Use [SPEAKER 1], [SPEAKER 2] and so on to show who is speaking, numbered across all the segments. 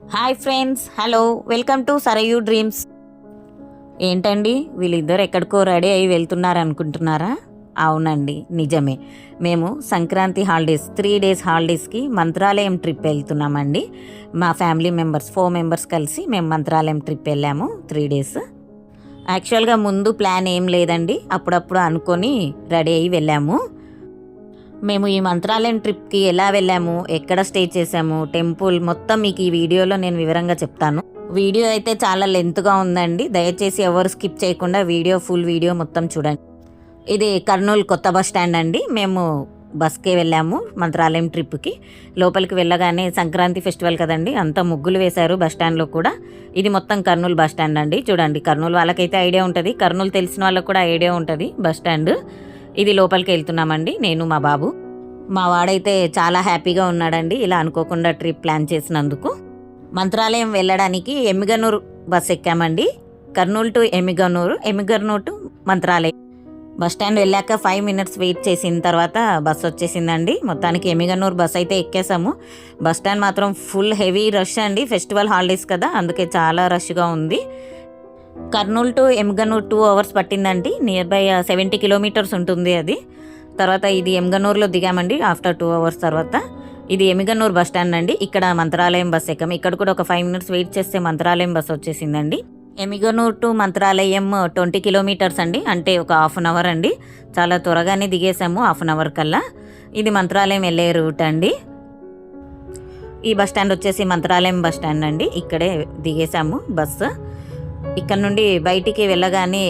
[SPEAKER 1] Hi friends hello welcome to Sarayu Dreams. ఏంటండి వీళ్ళిద్దరు ఎక్కడికో రెడీ అయ్యి వెళ్తున్నారు అనుకుంటున్నారా అవునండి నిజమే. మేము సంక్రాంతి హాలిడేస్ త్రీ డేస్ హాలిడేస్కి మంత్రాలయం ట్రిప్ వెళ్తున్నామండి. మా ఫ్యామిలీ మెంబర్స్ ఫోర్ మెంబర్స్ కలిసి మేము మంత్రాలయం ట్రిప్ వెళ్ళాము త్రీ డేస్. యాక్చువల్గా ముందు ప్లాన్ ఏం లేదండి అప్పుడప్పుడు అనుకొని రెడీ అయ్యి వెళ్ళాము. మేము ఈ మంత్రాలయం ట్రిప్కి ఎలా వెళ్ళాము ఎక్కడ స్టే చేసాము టెంపుల్ మొత్తం మీకు ఈ వీడియోలో నేను వివరంగా చెప్తాను. వీడియో అయితే చాలా లెంత్గా ఉందండి. దయచేసి ఎవరు స్కిప్ చేయకుండా వీడియో ఫుల్ వీడియో మొత్తం చూడండి. ఇది కర్నూలు కొత్త బస్ స్టాండ్ అండి. మేము బస్కే వెళ్ళాము మంత్రాలయం ట్రిప్కి. లోపలికి వెళ్ళగానే సంక్రాంతి ఫెస్టివల్ కదండి అంతా ముగ్గులు వేశారు బస్ స్టాండ్లో కూడా. ఇది మొత్తం కర్నూలు బస్ స్టాండ్ అండి. చూడండి కర్నూలు వాళ్ళకైతే ఐడియా ఉంటుంది. కర్నూలు తెలిసిన వాళ్ళకి కూడా ఐడియా ఉంటుంది బస్ స్టాండ్. ఇది లోపలికి వెళ్తున్నామండి నేను మా బాబు. మా వాడైతే చాలా హ్యాపీగా ఉన్నాడండి ఇలా అనుకోకుండా ట్రిప్ ప్లాన్ చేసినందుకు. మంత్రాలయం వెళ్ళడానికి Emmiganur bus ఎక్కామండి. Kurnool to Emmiganur Emmiganur to Mantralayam. Bus stand వెళ్ళాక ఫైవ్ మినిట్స్ వెయిట్ చేసిన తర్వాత బస్ వచ్చేసిందండి. మొత్తానికి ఎమిగనూరు బస్ అయితే ఎక్కేసాము. బస్ స్టాండ్ మాత్రం ఫుల్ హెవీ రష్ అండి ఫెస్టివల్ హాలిడేస్ కదా అందుకే చాలా రష్గా ఉంది. Kurnool to Emmiganur two hours పట్టిందండి. నియర్ బై సెవెంటీ కిలోమీటర్స్ ఉంటుంది అది. తర్వాత ఇది ఎమ్గనూర్లో దిగామండి ఆఫ్టర్ టూ అవర్స్ తర్వాత. ఇది ఎమిగనూర్ బస్ స్టాండ్ అండి. ఇక్కడ మంత్రాలయం బస్ ఎక్కం. ఇక్కడ కూడా ఒక ఫైవ్ మినిట్స్ వెయిట్ చేస్తే మంత్రాలయం బస్ వచ్చేసిందండి. Emmiganur to Mantralayam uh, twenty kilometres అండి. అంటే ఒక హాఫ్ అన్ అవర్ అండి. చాలా త్వరగానే దిగేసాము హాఫ్ అన్ అవర్ కల్లా. ఇది మంత్రాలయం వెళ్ళే రూట్ అండి. ఈ బస్ స్టాండ్ వచ్చేసి మంత్రాలయం బస్ స్టాండ్ అండి. ఇక్కడే దిగేసాము బస్సు. ఇక్కడ నుండి బయటికి వెళ్ళగానే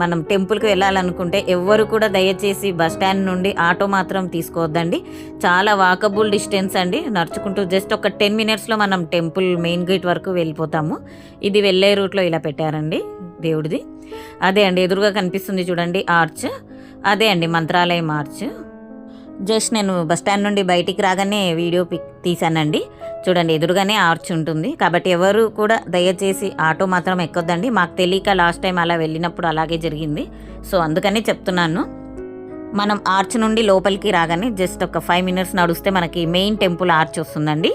[SPEAKER 1] మనం టెంపుల్కి వెళ్ళాలనుకుంటే ఎవ్వరు కూడా దయచేసి బస్ స్టాండ్ నుండి ఆటో మాత్రం తీసుకోవద్దండి. చాలా వాకబుల్ డిస్టెన్స్ అండి. నడుచుకుంటూ జస్ట్ ఒక టెన్ మినిట్స్లో మనం టెంపుల్ మెయిన్ గేట్ వరకు వెళ్ళిపోతాము. ఇది వెళ్ళే రూట్లో ఇలా పెట్టారండి దేవుడిది. అదే అండి ఎదురుగా కనిపిస్తుంది చూడండి ఆర్చ్. అదే అండి మంత్రాలయం ఆర్చ్. జస్ట్ నేను బస్ స్టాండ్ నుండి బయటికి రాగానే వీడియో పిక్ తీశానండి. చూడండి ఎదురుగానే ఆర్చ్ ఉంటుంది. కాబట్టి ఎవరు కూడా దయచేసి ఆటో మాత్రం ఎక్కొద్దండి. మాకు తెలియక లాస్ట్ టైం అలా వెళ్ళినప్పుడు అలాగే జరిగింది. సో అందుకనే చెప్తున్నాను. మనం ఆర్చ్ నుండి లోపలికి రాగానే జస్ట్ ఒక ఫైవ్ మినిట్స్ నడుస్తే మనకి మెయిన్ టెంపుల్ ఆర్చ్ వస్తుందండి.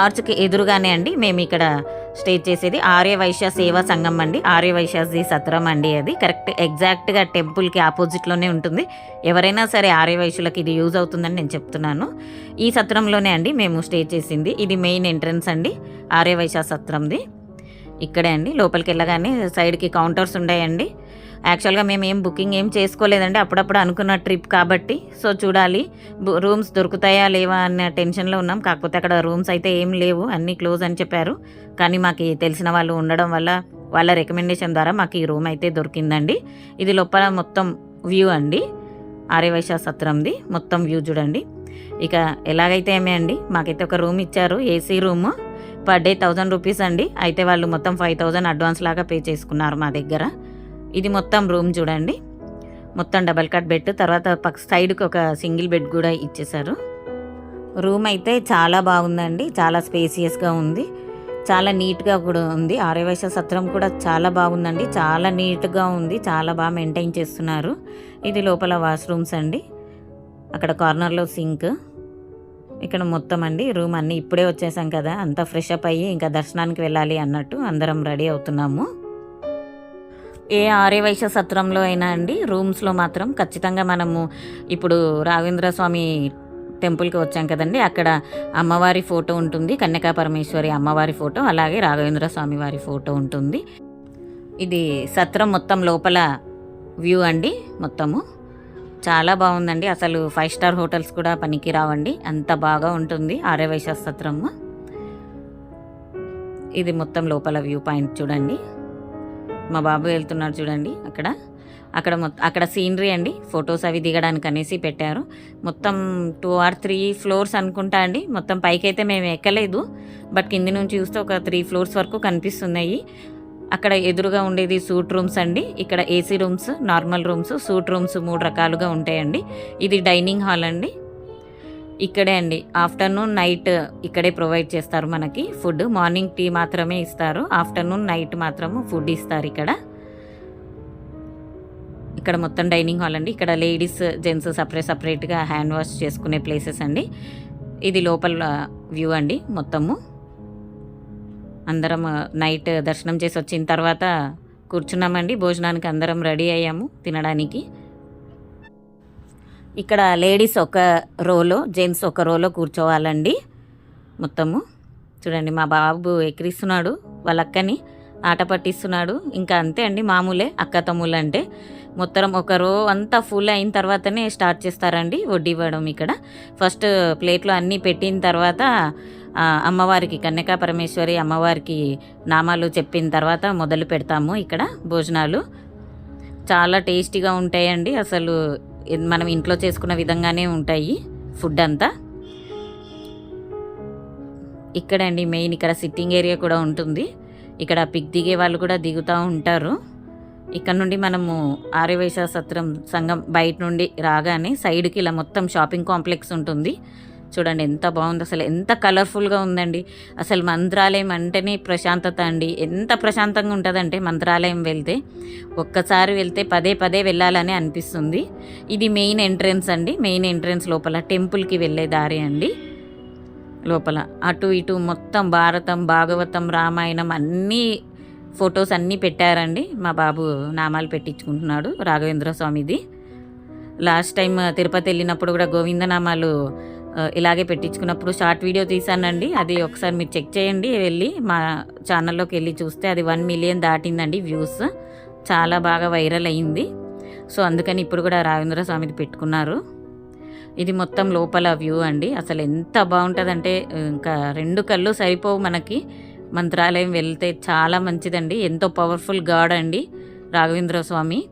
[SPEAKER 1] ఆర్చ్కి ఎదురుగానే అండి మేము ఇక్కడ స్టే చేసేది ఆర్యవైశ్య సేవా సంఘం అండి. ఆర్యవైశ్యది సత్రం అండి అది. కరెక్ట్ ఎగ్జాక్ట్గా టెంపుల్కి ఆపోజిట్లోనే ఉంటుంది. ఎవరైనా సరే ఆర్యవైశ్యులకు ఇది యూజ్ అవుతుందని నేను చెప్తున్నాను. ఈ సత్రంలోనే అండి మేము స్టే చేసింది. ఇది మెయిన్ ఎంట్రన్స్ అండి ఆర్యవైశ్య సత్రంది. ఇక్కడే అండి లోపలికి వెళ్ళగానే సైడ్కి కౌంటర్స్ ఉన్నాయండి యాక్చువల్గా మేము ఏం బుకింగ్ ఏం చేసుకోలేదండి. అప్పుడప్పుడు అనుకున్న ట్రిప్ కాబట్టి. సో చూడాలి. బు- రూమ్స్ దొరుకుతాయా లేవా అన్న టెన్షన్లో ఉన్నాం. కాకపోతే అక్కడ రూమ్స్ అయితే ఏం లేవు. అన్నీ క్లోజ్ అని చెప్పారు. కానీ మాకు తెలిసిన వాళ్ళు ఉండడం వల్ల వాళ్ళ రికమెండేషన్ ద్వారా మాకు ఈ రూమ్ అయితే దొరికిందండి. ఇది లోపల మొత్తం వ్యూ అండి. ఆర్యవైశ్య సత్రంది. మొత్తం వ్యూ చూడండి. ఇక ఎలాగైతే ఏమే అండి? మాకైతే ఒక రూమ్ ఇచ్చారు. AC room per day thousand rupees అండి. అయితే వాళ్ళు మొత్తం ఫైవ్ థౌజండ్ అడ్వాన్స్ లాగా పే చేసుకున్నారు మా దగ్గర. ఇది మొత్తం రూమ్ చూడండి. మొత్తం డబల్ కట్ బెడ్ తర్వాత పక్క సైడ్కి ఒక సింగిల్ బెడ్ కూడా ఇచ్చేశారు. రూమ్ అయితే చాలా బాగుందండి చాలా స్పేసియస్గా ఉంది. చాలా నీట్గా కూడా ఉంది. ఆర్యవైశ్య సత్రం కూడా చాలా బాగుందండి చాలా నీట్గా ఉంది చాలా బాగా మెయింటైన్ చేస్తున్నారు. ఇది లోపల వాష్రూమ్స్ అండి. అక్కడ కార్నర్లో సింక్. ఇక్కడ మొత్తం అండి రూమ్ అన్నీ ఇప్పుడే వచ్చేసాం కదా అంతా ఫ్రెష్ అప్ అయ్యి ఇంకా దర్శనానికి వెళ్ళాలి అన్నట్టు అందరం రెడీ అవుతున్నాము. ఏ ఆర్యవైశ్య సత్రంలో అయినా అండి రూమ్స్లో మాత్రం ఖచ్చితంగా మనము ఇప్పుడు రాఘవేంద్ర స్వామి టెంపుల్కి వచ్చాం కదండి అక్కడ అమ్మవారి ఫోటో ఉంటుంది కన్యకా పరమేశ్వరి అమ్మవారి ఫోటో అలాగే రాఘవేంద్ర స్వామి వారి ఫోటో ఉంటుంది. ఇది సత్రం మొత్తం లోపల వ్యూ అండి మొత్తము. చాలా బాగుందండి అసలు ఫైవ్ స్టార్ హోటల్స్ కూడా పనికి రావండి అంత బాగా ఉంటుంది ఆర్యవైశ్య సత్రము. ఇది మొత్తం లోపల వ్యూ పాయింట్ చూడండి. మా బాబు వెళ్తున్నారు చూడండి అక్కడ. అక్కడ మొత్త అక్కడ సీనరీ అండి. ఫొటోస్ అవి దిగడానికి అనేసి పెట్టారు. మొత్తం టూ ఆర్ త్రీ ఫ్లోర్స్ అనుకుంటా అండి. మొత్తం పైకి అయితే మేము ఎక్కలేదు. బట్ కింది నుంచి చూస్తే ఒక త్రీ ఫ్లోర్స్ వరకు కనిపిస్తున్నాయి. అక్కడ ఎదురుగా ఉండేది సూట్ రూమ్స్ అండి. ఇక్కడ AC rooms normal rooms suite rooms మూడు రకాలుగా ఉంటాయండి. ఇది డైనింగ్ హాల్ అండి. ఇక్కడే అండి. ఆఫ్టర్నూన్ నైట్ ఇక్కడే ప్రొవైడ్ చేస్తారు మనకి ఫుడ్. మార్నింగ్ టీ మాత్రమే ఇస్తారు. ఆఫ్టర్నూన్ నైట్ మాత్రము ఫుడ్ ఇస్తారు ఇక్కడ. ఇక్కడ మొత్తం డైనింగ్ హాల్ అండి. ఇక్కడ లేడీస్ జెంట్స్ సపరేట్ సపరేట్గా హ్యాండ్ వాష్ చేసుకునే ప్లేసెస్ అండి. ఇది లోపల వ్యూ అండి మొత్తము. అందరం నైట్ దర్శనం చేసి వచ్చిన తర్వాత కూర్చున్నామండి. భోజనానికి అందరం రెడీ అయ్యాము తినడానికి. ఇక్కడ లేడీస్ ఒక రోలో జెంట్స్ ఒక రోలో కూర్చోవాలండి. మొత్తము. చూడండి మా బాబు ఎక్కిరిస్తున్నాడు వాళ్ళ అక్కని ఆట పట్టిస్తున్నాడు. ఇంకా అంతే అండి మామూలే అక్క తమ్ముళ్ళు అంటే. మొత్తం ఒక రో అంతా ఫుల్ అయిన తర్వాతనే స్టార్ట్ చేస్తారండి వడ్డీ ఇవ్వడం ఇక్కడ. ఫస్ట్ ప్లేట్లో అన్నీ పెట్టిన తర్వాత అమ్మవారికి కన్యకా పరమేశ్వరి అమ్మవారికి నామాలు చెప్పిన తర్వాత మొదలు పెడతాము ఇక్కడ భోజనాలు. చాలా టేస్టీగా ఉంటాయండి అసలు. మనం ఇంట్లో చేసుకున్న విధంగానే ఉంటాయి ఫుడ్ అంతా. ఇక్కడండి మెయిన్ ఇక్కడ సిట్టింగ్ ఏరియా కూడా ఉంటుంది. ఇక్కడ పిక్ దిగే వాళ్ళు కూడా దిగుతూ ఉంటారు. ఇక్కడ నుండి మనము ఆర్యవైశ్య సత్రం సంఘం బయట నుండి రాగానే సైడ్కి ఇలా మొత్తం షాపింగ్ కాంప్లెక్స్ ఉంటుంది. చూడండి ఎంత బాగుంది. అసలు ఎంత కలర్ఫుల్గా ఉందండి. అసలు మంత్రాలయం అంటేనే ప్రశాంతత అండి. ఎంత ప్రశాంతంగా ఉంటుందంటే మంత్రాలయం వెళ్తే ఒక్కసారి వెళ్తే పదే పదే వెళ్ళాలని అనిపిస్తుంది. ఇది మెయిన్ ఎంట్రన్స్ అండి. మెయిన్ ఎంట్రన్స్ లోపల టెంపుల్కి వెళ్ళే దారి అండి. లోపల అటు ఇటు మొత్తం భారతం భాగవతం రామాయణం అన్నీ ఫొటోస్ అన్నీ పెట్టారండి. మా బాబు నామాలు పెట్టించుకుంటున్నాడు రాఘవేంద్ర స్వామిది. లాస్ట్ టైం తిరుపతి వెళ్ళినప్పుడు కూడా గోవిందనామాలు ఇలాగే పెట్టించుకున్నప్పుడు షార్ట్ వీడియో తీసానండి అది ఒకసారి మీరు చెక్ చేయండి వెళ్ళి మా ఛానల్లోకి వెళ్ళి చూస్తే అది వన్ మిలియన్ దాటిందండి వ్యూస్. చాలా బాగా వైరల్ అయింది. సో అందుకని ఇప్పుడు కూడా రాఘవేంద్ర స్వామిది పెట్టుకున్నారు. ఇది మొత్తం లోపల వ్యూ అండి. అసలు ఎంత బాగుంటుందంటే ఇంకా రెండు కళ్ళు సరిపోవు మనకి. మంత్రాలయం వెళ్తే చాలా మంచిదండి. ఎంతో పవర్ఫుల్ గాడ్ అండి రాఘవేంద్ర స్వామి.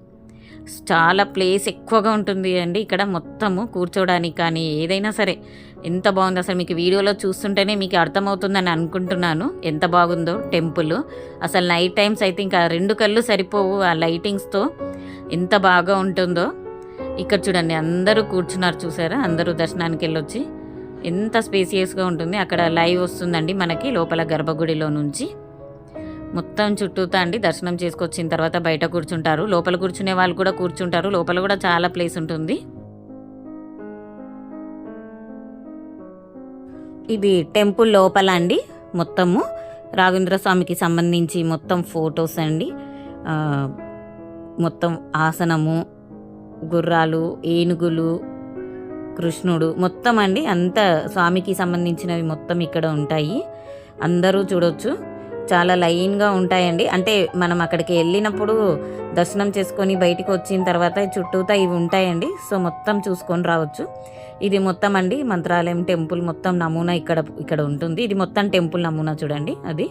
[SPEAKER 1] చాలా ప్లేస్ ఎక్కువగా ఉంటుంది అండి. ఇక్కడ మొత్తము కూర్చోడానికి కానీ ఏదైనా సరే. ఎంత బాగుంది అసలు మీకు వీడియోలో చూస్తుంటేనే మీకు అర్థమవుతుందని అనుకుంటున్నాను. ఎంత బాగుందో టెంపుల్. అసలు నైట్ టైమ్స్ అయితే ఇంకా రెండు కళ్ళు సరిపోవు ఆ లైటింగ్స్తో. ఎంత బాగా ఉంటుందో. ఇక్కడ చూడండి అందరూ కూర్చున్నారు చూసారా? అందరూ దర్శనానికి వెళ్ళొచ్చి. ఎంత స్పేసియస్గా ఉంటుంది. అక్కడ లైవ్ వస్తుందండి మనకి లోపల గర్భగుడిలో నుంచి. మొత్తం చుట్టూతా అండి దర్శనం చేసుకొచ్చిన తర్వాత బయట కూర్చుంటారు. లోపల కూర్చునే వాళ్ళు కూడా కూర్చుంటారు. లోపల కూడా చాలా ప్లేస్ ఉంటుంది. ఇది టెంపుల్ లోపల అండి మొత్తము. రాఘవేంద్ర స్వామికి సంబంధించి మొత్తం ఫొటోస్ అండి. మొత్తం ఆసనము గుర్రాలు ఏనుగులు కృష్ణుడు మొత్తం అండి. అంత స్వామికి సంబంధించినవి మొత్తం ఇక్కడ ఉంటాయి. అందరూ చూడొచ్చు. చాలా లైన్గా ఉంటాయండి. అంటే మనం అక్కడికి వెళ్ళినప్పుడు దర్శనం చేసుకొని బయటికి వచ్చిన తర్వాత చుట్టూతా ఇవి ఉంటాయండి. సో మొత్తం చూసుకొని రావచ్చు. ఇది మొత్తం అండి మంత్రాలయం టెంపుల్ మొత్తం నమూనా ఇక్కడ ఇక్కడ ఉంటుంది. ఇది మొత్తం టెంపుల్ నమూనా చూడండి అది.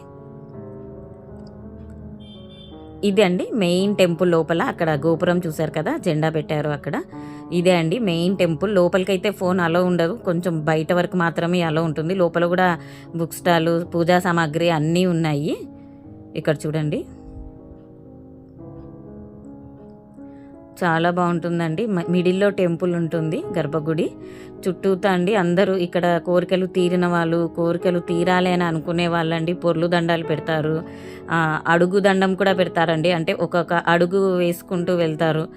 [SPEAKER 1] ఇది అండి మెయిన్ టెంపుల్ లోపల అక్కడ గోపురం చూశారు కదా జెండా పెట్టారు అక్కడ. ఇదే అండి మెయిన్ టెంపుల్. లోపలికైతే ఫోన్ అలో ఉండదు. కొంచెం బయట వరకు మాత్రమే అలో ఉంటుంది. లోపల కూడా బుక్ స్టాలు పూజా సామాగ్రి అన్నీ ఉన్నాయి. ఇక్కడ చూడండి. చాలా బాగుంటుందండి. మ- మిడిల్లో టెంపుల్ ఉంటుంది గర్భగుడి. చుట్టూతా అండి అందరూ ఇక్కడ కోరికలు తీరిన వాళ్ళు కోరికలు తీరాలి అని అనుకునే వాళ్ళండి పొర్లు దండాలు పెడతారు. అడుగు దండం కూడా పెడతారండి. అంటే ఒక్కొక్క అడుగు వేసుకుంటూ వెళ్తారు.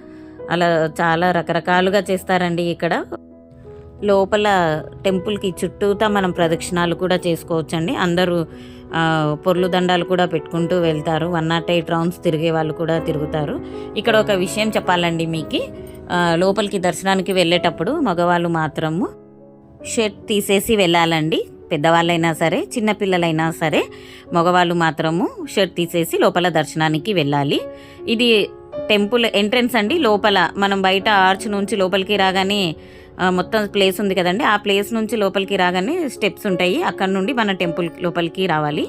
[SPEAKER 1] అలా చాలా రకరకాలుగా చేస్తారండి ఇక్కడ. లోపల టెంపుల్కి చుట్టూతా మనం ప్రదక్షిణాలు కూడా చేసుకోవచ్చండి. అందరూ పొర్లు దండాలు కూడా పెట్టుకుంటూ వెళ్తారు. వన్ నాట్ ఎయిట్ రౌండ్స్ తిరిగే వాళ్ళు కూడా తిరుగుతారు. ఇక్కడ ఒక విషయం చెప్పాలండి మీకు. లోపలికి దర్శనానికి వెళ్ళేటప్పుడు మగవాళ్ళు మాత్రము షర్ట్ తీసేసి వెళ్ళాలండి. పెద్దవాళ్ళైనా సరే చిన్నపిల్లలైనా సరే మగవాళ్ళు మాత్రము షర్ట్ తీసేసి లోపల దర్శనానికి వెళ్ళాలి. ఇది టెంపుల్ ఎంట్రన్స్ అండి. లోపల మనం బయట ఆర్చ్ నుంచి లోపలికి రాగానే మొత్తం ప్లేస్ ఉంది కదండి. ఆ ప్లేస్ నుంచి లోపలికి రాగానే స్టెప్స్ ఉంటాయి. అక్కడ నుండి మన టెంపుల్ లోపలికి రావాలి.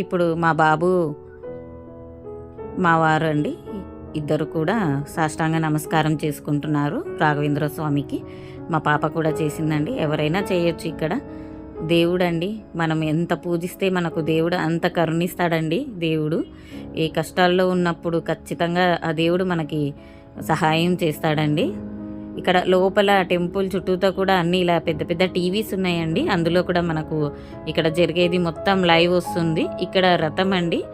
[SPEAKER 1] ఇప్పుడు మా బాబు మా వారు అండి ఇద్దరు కూడా సాష్టాంగ నమస్కారం చేసుకుంటున్నారు రాఘవేంద్ర స్వామికి. మా పాప కూడా చేసిందండి. ఎవరైనా చేయొచ్చు ఇక్కడ. దేవుడండి. మనం ఎంత పూజిస్తే మనకు దేవుడు అంత కరుణిస్తాడండి దేవుడు. ఏ కష్టాల్లో ఉన్నప్పుడు ఖచ్చితంగా ఆ దేవుడు మనకి సహాయం చేస్తాడండి. ఇక్కడ లోపల టెంపుల్ చుట్టూతో కూడా అన్ని ఇలా పెద్ద పెద్ద టీవీస్ ఉన్నాయండి. అందులో కూడా మనకు ఇక్కడ జరిగేది మొత్తం లైవ్ వస్తుంది. ఇక్కడ రథం అండి.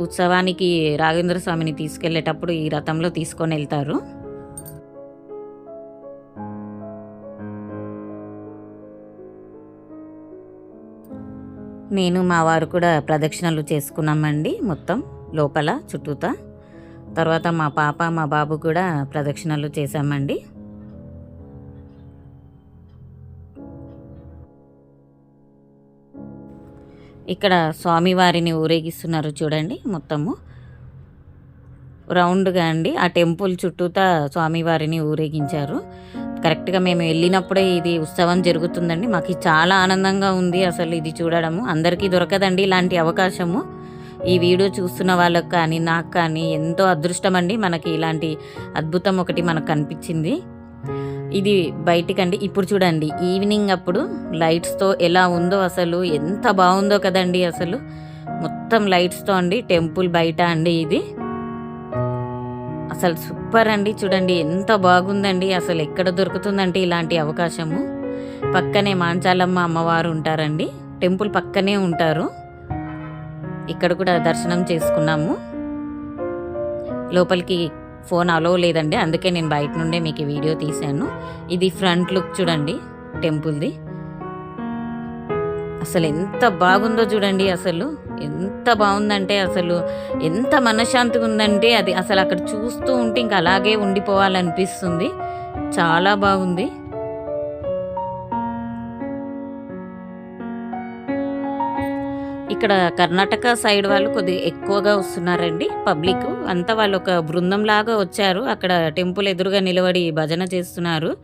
[SPEAKER 1] ఉత్సవానికి రాఘవేంద్ర స్వామిని తీసుకెళ్ళేటప్పుడు ఈ రథంలో తీసుకొని వెళ్తారు. నేను మా వారు కూడా ప్రదక్షిణలు చేసుకున్నామండి మొత్తం లోపల చుట్టూతా. తర్వాత మా పాప మా బాబు కూడా ప్రదక్షిణలు చేశామండి. ఇక్కడ స్వామివారిని ఊరేగిస్తున్నారు చూడండి మొత్తము. రౌండ్గా అండి. ఆ టెంపుల్ చుట్టూతా స్వామివారిని ఊరేగించారు. కరెక్ట్గా మేము వెళ్ళినప్పుడే ఇది ఉత్సవం జరుగుతుందండి. మాకు చాలా ఆనందంగా ఉంది అసలు ఇది చూడడము. అందరికీ దొరకదండి ఇలాంటి అవకాశము. ఈ వీడియో చూస్తున్న వాళ్ళకి కానీ నాకు కానీ ఎంతో అదృష్టం అండి. మనకి ఇలాంటి అద్భుతం ఒకటి మనకు కనిపించింది. ఇది బయటికండి. ఇప్పుడు చూడండి ఈవినింగ్ అప్పుడు లైట్స్తో ఎలా ఉందో అసలు ఎంత బాగుందో కదండి అసలు. మొత్తం లైట్స్తో అండి టెంపుల్ బయట అండి ఇది. అసలు సూపర్ అండి. చూడండి ఎంత బాగుందండి. అసలు ఎక్కడ దొరుకుతుందంటే ఇలాంటి అవకాశము. పక్కనే మాంచాలమ్మ అమ్మవారు ఉంటారండి. టెంపుల్ పక్కనే ఉంటారు. ఇక్కడ కూడా దర్శనం చేసుకున్నాము. లోపలికి ఫోన్ అలో లేదండి. అందుకే నేను బయట నుండే మీకు వీడియో తీశాను. ఇది ఫ్రంట్ లుక్ చూడండి టెంపుల్ది. అసలు ఎంత బాగుందో చూడండి అసలు. ఎంత బాగుందంటే అసలు ఎంత మనశ్శాంతిగా ఉందంటే అది అసలు అక్కడ చూస్తూ ఉంటే ఇంకా అలాగే ఉండిపోవాలనిపిస్తుంది. చాలా బాగుంది. ఇక్కడ కర్ణాటక సైడ్ వాళ్ళు కొద్దిగా ఎక్కువగా వస్తున్నారండి. పబ్లిక్ అంతా వాళ్ళు ఒక బృందం లాగా వచ్చారు. అక్కడ టెంపుల్ ఎదురుగా నిలబడి భజన చేస్తున్నారు.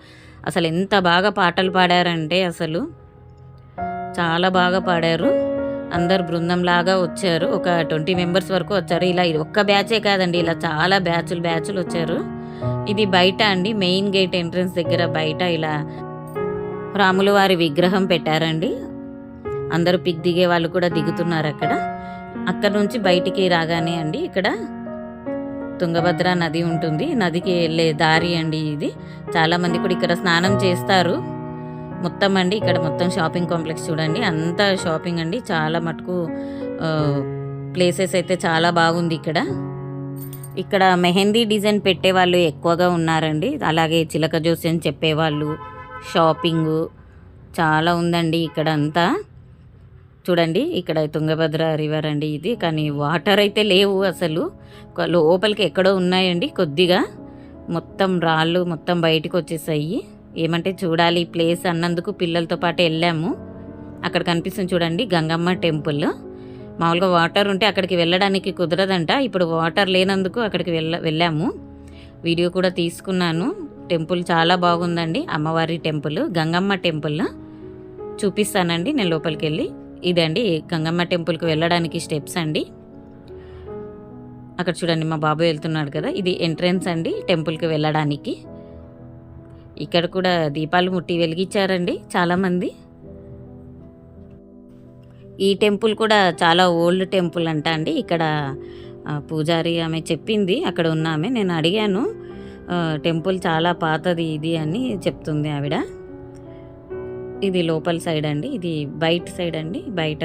[SPEAKER 1] అసలు ఎంత బాగా పాటలు పాడారంటే అసలు. చాలా బాగా పాడారు. అందరు బృందం లాగా వచ్చారు. ఒక ట్వంటీ మెంబర్స్ వరకు వచ్చారు. ఇలా ఇది ఒక్క బ్యాచే కాదండి. ఇలా చాలా బ్యాచ్లు బ్యాచ్లు వచ్చారు. ఇది బయట అండి. మెయిన్ గేట్ ఎంట్రన్స్ దగ్గర బయట ఇలా రాముల వారి విగ్రహం పెట్టారండి. అందరూ పిక్ దిగే వాళ్ళు కూడా దిగుతున్నారు అక్కడ. అక్కడ నుంచి బయటికి రాగానే అండి ఇక్కడ తుంగభద్ర నది ఉంటుంది. నదికి వెళ్ళే దారి అండి ఇది. చాలామంది కూడా ఇక్కడ స్నానం చేస్తారు. మొత్తం అండి ఇక్కడ మొత్తం షాపింగ్ కాంప్లెక్స్ చూడండి. అంతా షాపింగ్ అండి. చాలా మటుకు ప్లేసెస్ అయితే చాలా బాగుంది ఇక్కడ. ఇక్కడ మెహందీ డిజైన్ పెట్టే వాళ్ళు ఎక్కువగా ఉన్నారండి. అలాగే చిలక జోస్యం చెప్పేవాళ్ళు షాపింగు చాలా ఉందండి ఇక్కడ అంతా. చూడండి ఇక్కడ తుంగభద్ర రివర్ అండి ఇది. కానీ వాటర్ అయితే లేవు అసలు. లోపలికి ఎక్కడో ఉన్నాయండి కొద్దిగా. మొత్తం రాళ్ళు మొత్తం బయటకు వచ్చేసాయి. ఏమంటే చూడాలి ఈ ప్లేస్ అన్నందుకు పిల్లలతో పాటు వెళ్ళాము. అక్కడ కనిపిస్తుంది చూడండి గంగమ్మ టెంపుల్. మామూలుగా వాటర్ ఉంటే అక్కడికి వెళ్ళడానికి కుదరదంట. ఇప్పుడు వాటర్ లేనందుకు అక్కడికి వెళ్ళ వెళ్ళాము. వీడియో కూడా తీసుకున్నాను. టెంపుల్ చాలా బాగుందండి. అమ్మవారి టెంపుల్ గంగమ్మ టెంపుల్. చూపిస్తానండి నేను లోపలికి వెళ్ళి. ఇదండి గంగమ్మ టెంపుల్కి వెళ్ళడానికి స్టెప్స్ అండి. అక్కడ చూడండి మా బాబు వెళ్తున్నాడు కదా. ఇది ఎంట్రన్స్ అండి టెంపుల్కి వెళ్ళడానికి. ఇక్కడ కూడా దీపాలు ముట్టి వెలిగించారండి చాలామంది. ఈ టెంపుల్ కూడా చాలా ఓల్డ్ టెంపుల్ అంట అండి. ఇక్కడ పూజారి ఆమె చెప్పింది అక్కడ ఉన్న ఆమె. నేను అడిగాను టెంపుల్ చాలా పాతది ఇది అని చెప్తుంది ఆవిడ. ఇది లోపల సైడ్ అండి ఇది బయట సైడ్ అండి బయట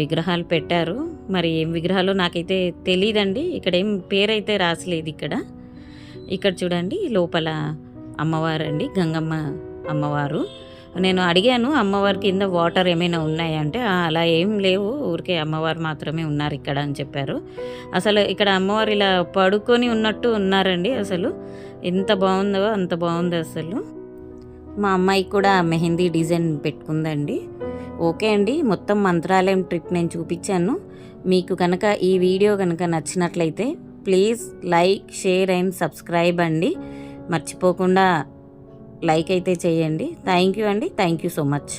[SPEAKER 1] విగ్రహాలు పెట్టారు. మరి ఏం విగ్రహాలు నాకైతే తెలియదండి ఇక్కడ ఏం పేరైతే రాసలేదు ఇక్కడ. ఇక్కడ చూడండి లోపల అమ్మవారు అండి గంగమ్మ అమ్మవారు. నేను అడిగాను అమ్మవారి కింద వాటర్ ఏమైనా ఉన్నాయా అంటే అలా ఏం లేవు ఊరికే అమ్మవారు మాత్రమే ఉన్నారు ఇక్కడ అని చెప్పారు. అసలు ఇక్కడ అమ్మవారు ఇలా పడుకొని ఉన్నట్టు ఉన్నారండి అసలు. ఎంత బాగుందో అంత బాగుంది అసలు. మా అమ్మాయి కూడా మెహందీ డిజైన్ పెట్టుకుందండి. ఓకే అండి మొత్తం మంత్రాలయం ట్రిప్ నేను చూపించాను. మీకు కనుక ఈ వీడియో కనుక నచ్చినట్లయితే please like share and subscribe అండి. మర్చిపోకుండా లైక్ అయితే చేయండి. థ్యాంక్ యూ అండి. Thank you so much